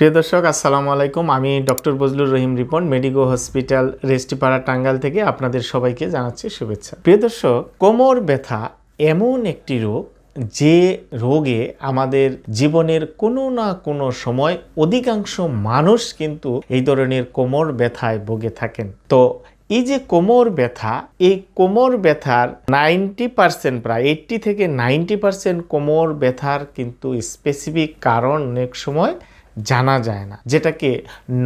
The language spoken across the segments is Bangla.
প্রিয় দর্শক, আসসালামু আলাইকুম। আমি doctor Bazlur Rahim Ripon medico hospital রেস্টিপাড়া Tangail থেকে আপনাদের সবাইকে জানাচ্ছি শুভেচ্ছা। প্রিয় দর্শক, কোমর ব্যথা এমন একটি রোগ যে রোগে আমাদের জীবনের কোনো না কোনো সময় অধিকাংশ মানুষ কিন্তু এই ধরনের কোমর ব্যথায় ভুগে থাকেন। তো এই যে কোমর ব্যথা, এই কোমর ব্যথার নাইনটি পার্সেন্ট, প্রায় এইটটি থেকে নাইনটি পার্সেন্ট কোমর ব্যথার কিন্তু স্পেসিফিক কারণ অনেক সময় জানা যায় না, যেটাকে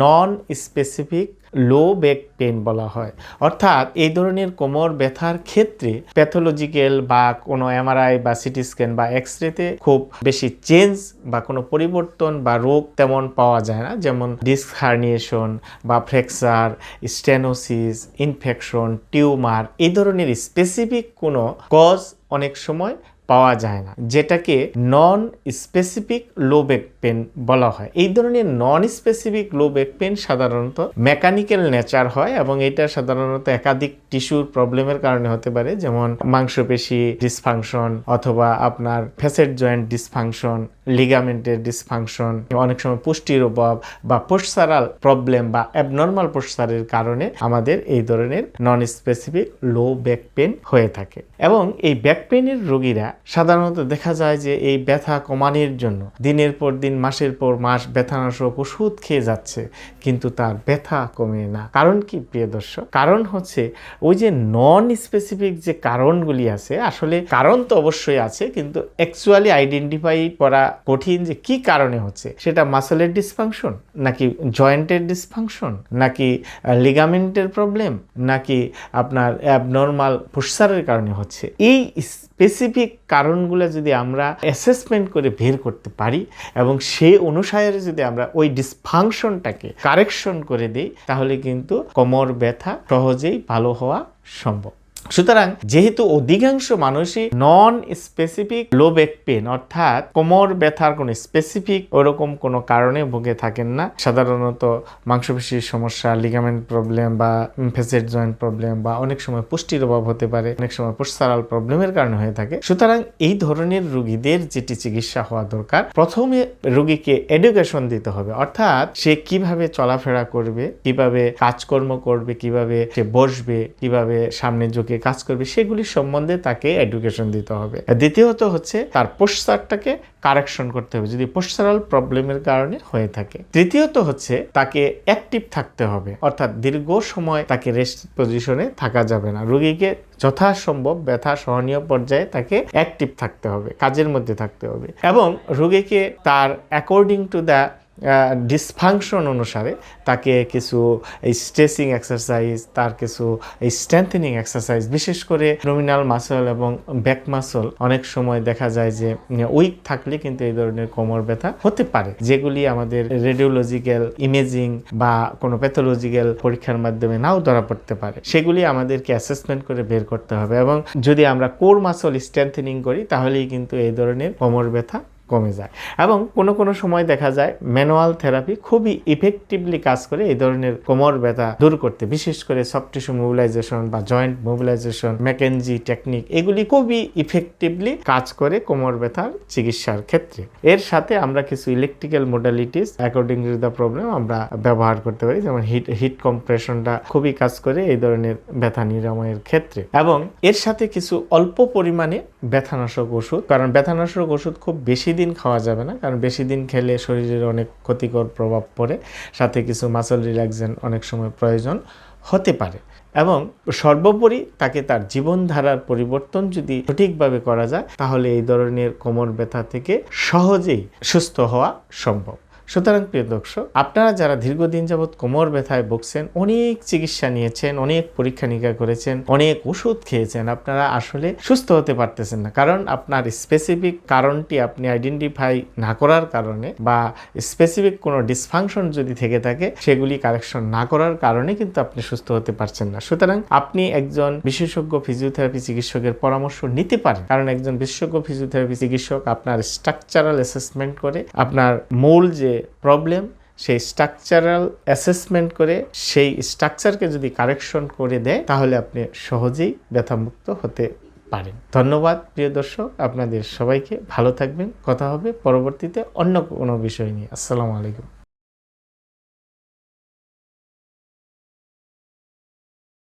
non specific low back pain বলা হয়। অর্থাৎ এই ধরনের কোমর ব্যথার ক্ষেত্রে প্যাথোলজিক্যাল বা কোনো এমআরআই বা সিটি স্ক্যান বা এক্স রেতে খুব বেশি চেঞ্জ বা কোনো পরিবর্তন বা রোগ তেমন পাওয়া যায় না, যেমন ডিস্ক হার্নিয়েশন বা ফ্র্যাকচার স্টেনোসিস ইনফেকশন টিউমার এই ধরনের স্পেসিফিক কোনো কজ অনেক সময় পাওয়া যায় না, যেটাকে non specific low back pain বলা হয়। এই ধরনের non specific low back pain সাধারণত মেকানিক্যাল নেচার হয় এবং এটা সাধারণত একাধিক টিস্যুর প্রবলেমের কারণে হতে পারে, যেমন মাংসপেশি ডিসফাংশন অথবা আপনার ফেসেট জয়েন্ট ডিসফাংশন লিগামেন্টের ডিসফাংশন অনেক সময় পুষ্টির অভাব বা পোস্টারাল প্রবলেম বা অ্যাবনর্মাল পোস্টারের কারণে আমাদের এই ধরনের non specific low back pain হয়ে থাকে। এবং এই ব্যাক পেনের রোগীরা সাধারণত দেখা যায় যে এই ব্যথা কমানোর জন্য দিনের পর দিন, মাসের পর মাস ব্যথানাশক ওষুধ খেয়ে যাচ্ছে, কিন্তু তার ব্যথা কমে না। কারণ কি, প্রিয় দর্শক? কারণ হচ্ছে ওই যে নন স্পেসিফিক যে কারণগুলি আছে, আসলে কারণ তো অবশ্যই আছে, কিন্তু অ্যাকচুয়ালি আইডেন্টিফাই করা কঠিন যে কি কারণে হচ্ছে। সেটা মাসেলের ডিসফাংশন নাকি জয়েন্টের ডিসফাংশন নাকি লিগামেন্টের প্রবলেম নাকি আপনার অ্যাবনর্মাল পোস্টারের কারণে হচ্ছে। এই স্পেসিফিক কারণগুলো যদি আমরা অ্যাসেসমেন্ট করে বের করতে পারি এবং সে অনুসারে যদি আমরা ওই ডিসফাংশনটাকে কারেকশন করে দিই, তাহলে কিন্তু কোমর ব্যথা সহজেই ভালো হওয়া সম্ভব। সুতরাং যেহেতু অধিকাংশ মানুষই non specific low back pain অর্থাৎ কোমর ব্যথার কোনো স্পেসিফিক ওরকম কোনো কারণে ভুগে থাকেন না, সাধারণত মাংসপেশির সমস্যা লিগামেন্ট প্রবলেম বা ফেসেট জয়েন্ট প্রবলেম বা অনেক সময় পুষ্টির অভাব হতে পারে, অনেক সময় পোস্টারাল প্রবলেমের কারণে হয়ে থাকে। সুতরাং এই ধরনের রোগীদের যেটি চিকিৎসা হওয়া দরকার, প্রথমে রোগীকে এডুকেশন দিতে হবে, অর্থাৎ সে কীভাবে চলাফেরা করবে, কীভাবে কাজকর্ম করবে, কীভাবে সে বসবে, কীভাবে সামনে ঝুঁকে কাজ করবে সেগুলি সম্বন্ধে তাকে এডুকেশন দিতে হবে। দ্বিতীয়ত হচ্ছে তার পোস্টারটাকে কারেকশন করতে হবে, যদি পোস্টারাল প্রবলেমের কারণে হয়ে থাকে। তৃতীয়ত হচ্ছে তাকে অ্যাক্টিভ থাকতে হবে, অর্থাৎ দীর্ঘ সময় তাকে রেস্ট পজিশনে থাকা যাবে না। রোগীকে যথাসম্ভব ব্যথা সহনীয় পর্যায়ে তাকে অ্যাক্টিভ থাকতে হবে, কাজের মধ্যে থাকতে হবে। এবং রোগীকে তার অ্যাকর্ডিং টু দ্য ডিসফাংশন অনুসারে তাকে কিছু এই স্ট্রেসিং এক্সারসাইজ তার কিছু এই স্ট্রেংথেনিং এক্সারসাইজ বিশেষ করে নমিনাল মাসল এবং ব্যাক মাসল অনেক সময় দেখা যায় যে উইক থাকলে কিন্তু এই ধরনের কোমর ব্যথা হতে পারে, যেগুলি আমাদের রেডিওলজিক্যাল ইমেজিং বা কোনো প্যাথোলজিক্যাল পরীক্ষার মাধ্যমে নাও ধরা পড়তে পারে, সেগুলি আমাদেরকে অ্যাসেসমেন্ট করে বের করতে হবে এবং যদি আমরা কোর মাসল স্ট্রেংথেনিং করি, তাহলেই কিন্তু এই ধরনের কোমর ব্যথা কমে যায়। এবং কোনো কোনো সময় দেখা যায় ম্যানুয়াল থেরাপি খুবই ইফেক্টিভলি কাজ করে এই ধরনের কোমর ব্যথা দূর করতে। বিশেষ করে সফট টিস্যু মোবিলাইজেশন বা জয়েন্ট মোবিলাইজেশন ম্যাকেনজি টেকনিক এগুলি খুবই ইফেক্টিভলি কাজ করে কোমর ব্যথার চিকিৎসার ক্ষেত্রে। এর সাথে আমরা কিছু electrical modalities according to the problem আমরা ব্যবহার করতে পারি, যেমন হিট হিট কম্প্রেশনটা খুবই কাজ করে এই ধরনের ব্যথা নিরাময়ের ক্ষেত্রে। এবং এর সাথে কিছু অল্প পরিমাণে ব্যথানাশক ওষুধ, কারণ ব্যথানাশক ওষুধ খুব বেশি দিন খাওয়া যাবে না, কারণ বেশি দিন খেলে শরীরের অনেক ক্ষতিকর প্রভাব পড়ে, সাথে কিছু মাসল রিল্যাক্সেন অনেক সময় প্রয়োজন হতে পারে। এবং সর্বোপরি তাকে তার জীবনধারার পরিবর্তন যদি সঠিকভাবে করা যায়, তাহলে এই ধরনের কোমর ব্যথা থেকে সহজেই সুস্থ হওয়া সম্ভব। সুতরাং, প্রিয় দর্শক, আপনারা যারা দীর্ঘদিন যাবৎ কোমর ব্যথায় ভুগছেন, অনেক চিকিৎসা নিয়েছেন, অনেক পরীক্ষা নিরীক্ষা করেছেন, অনেক ওষুধ খেয়েছেন, আপনারা আসলে সুস্থ হতে পারতেছেন না। কারণ আপনার স্পেসিফিক কারণটি আপনি আইডেন্টিফাই না করার কারণে বা স্পেসিফিক কোনো ডিসফাংশন যদি থেকে থাকে, সেগুলি কারেকশন না করার কারণে কিন্তু আপনি সুস্থ হতে পারছেন না। সুতরাং, আপনি একজন বিশেষজ্ঞ ফিজিওথেরাপি চিকিৎসকের পরামর্শ নিতে পারেন। কারণ একজন বিশেষজ্ঞ ফিজিওথেরাপি চিকিৎসক আপনার স্ট্রাকচারাল অ্যাসেসমেন্ট করে, আপনার মূল যে প্রবলেম সেই স্ট্রাকচারাল অ্যাসেসমেন্ট করে সেই স্ট্রাকচারকে যদি কারেকশন করে দেয়, তাহলে আপনি সহজেই ব্যথামুক্ত হতে পারেন। ধন্যবাদ, প্রিয় দর্শক। আপনাদের সবাইকে ভালো থাকবেন। কথা হবে পরবর্তীতে অন্য কোনো বিষয় নিয়ে। আসসালামু আলাইকুম।